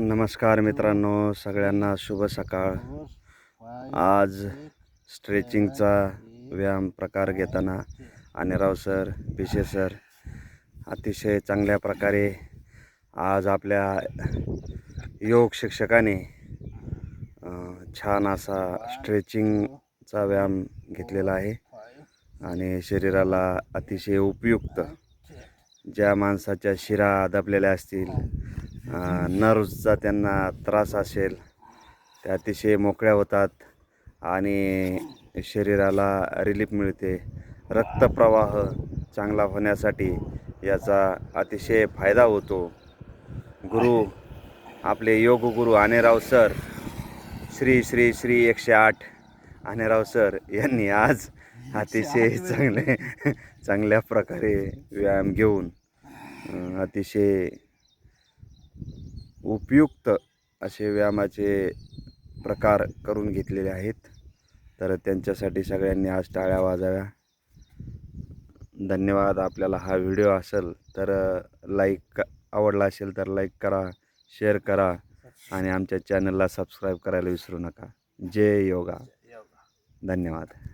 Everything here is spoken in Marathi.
नमस्कार मित्रांनो सगळ्यांना शुभ सकाळ. आज स्ट्रेचिंगचा व्यायाम प्रकार घेताना अनिराव सर पिशे सर अतिशय चांगल्या प्रकारे आज आपल्या योग शिक्षकाने छान असा स्ट्रेचिंगचा व्यायाम घेतलेला आहे आणि शरीराला अतिशय उपयुक्त. ज्या माणसाच्या शिरा दबलेल्या असतील नर्व्सचा त्यांना त्रास असेल ते अतिशय मोकळ्या होतात आणि शरीराला रिलीफ मिळते. रक्तप्रवाह चांगला होण्यासाठी याचा अतिशय फायदा होतो. गुरु आपले योग गुरु आनेराव सर श्री श्री श्री एकशे आठ आनेराव सर यांनी आज अतिशय चांगले चांगल्या प्रकारे व्यायाम घेऊन अतिशय उपयुक्त असे व्यायामाचे प्रकार करून घेतलेले आहेत. तर त्यांच्यासाठी सगळ्यांनी आज टाळ्या वाजाव्या. धन्यवाद. आपल्याला हा व्हिडिओ असेल तर लाईक आवडला असेल तर लाईक करा शेअर करा आणि आमच्या चॅनलला सबस्क्राईब करायला विसरू नका. जय योगा. धन्यवाद.